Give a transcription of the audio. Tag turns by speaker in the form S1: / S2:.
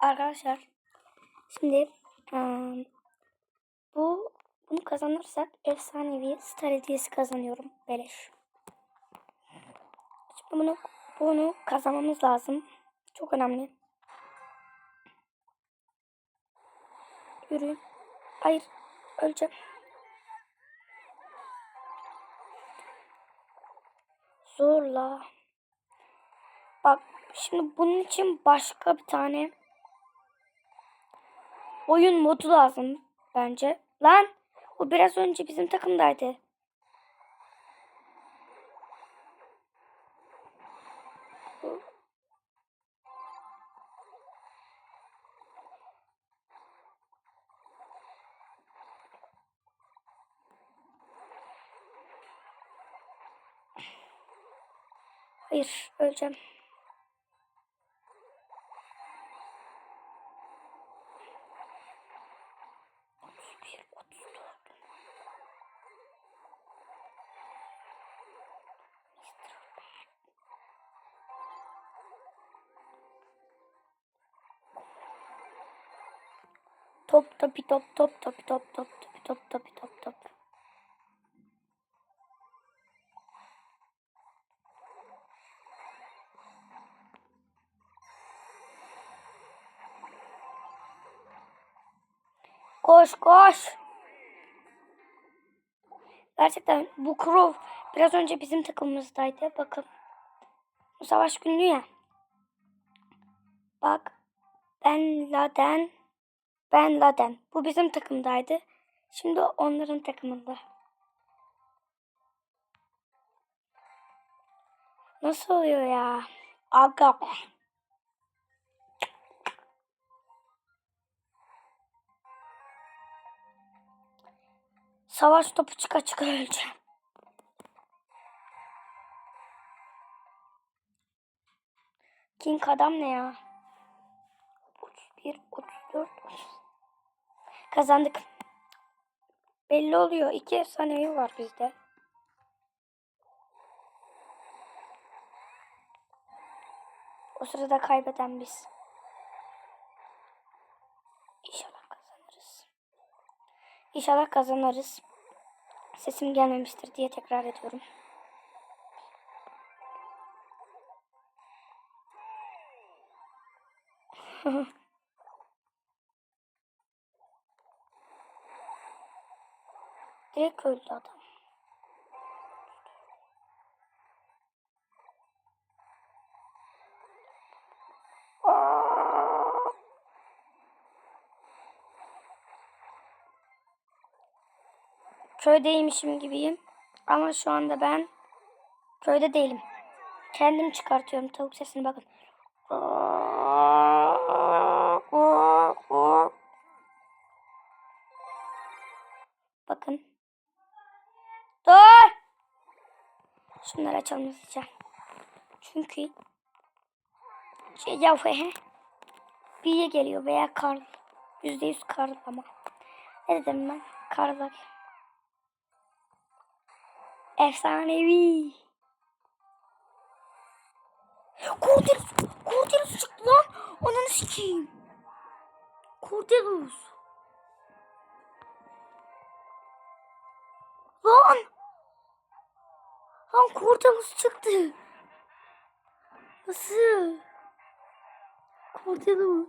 S1: Arkadaşlar şimdi eee, bu bunu kazanırsak efsanevi star hediyesi kazanıyorum beleş. Şimdi bunu bunu kazanmamız lazım. Çok önemli. Yürü. Hayır. Öleceğim. Zorla. Bak şimdi bunun için başka bir tane oyun modu lazım bence. Lan o biraz önce bizim takımdaydı. Hayır öleceğim. Top topi top top topi top top topi top topi top top. Koş koş. Gerçekten bu Crow biraz önce bizim takımımızdaydı. Bakın. Bu savaş günlüğü ya. Bak. Ben Laden. Ben Laden. Bu bizim takımdaydı. Şimdi onların takımında. Nasıl oluyor ya? Aga. Savaş topu çıka çıka öleceğim. King adam ne ya? 31, 34, 30. Kazandık. Belli oluyor. İki efsanevi var bizde. O sırada kaybeden biz. İnşallah kazanırız. İnşallah kazanırız. Sesim gelmemiştir diye tekrar ediyorum. Direkt öldü adam. Köydeymişim gibiyim. Ama şu anda ben köyde değilim. Kendim çıkartıyorum tavuk sesini bakın. Bakın. Şunları açalım hızlıca. Çünkü şey ya he. Biye geliyor veya kar. Yüzde yüz karlama. Ne dedim ben? Karlar. Efsanevi. Cordelus. Cordelus çıktı lan. Ananı sikeyim. Cordelus. Cordelus çıktı. Nasıl? Cordelus.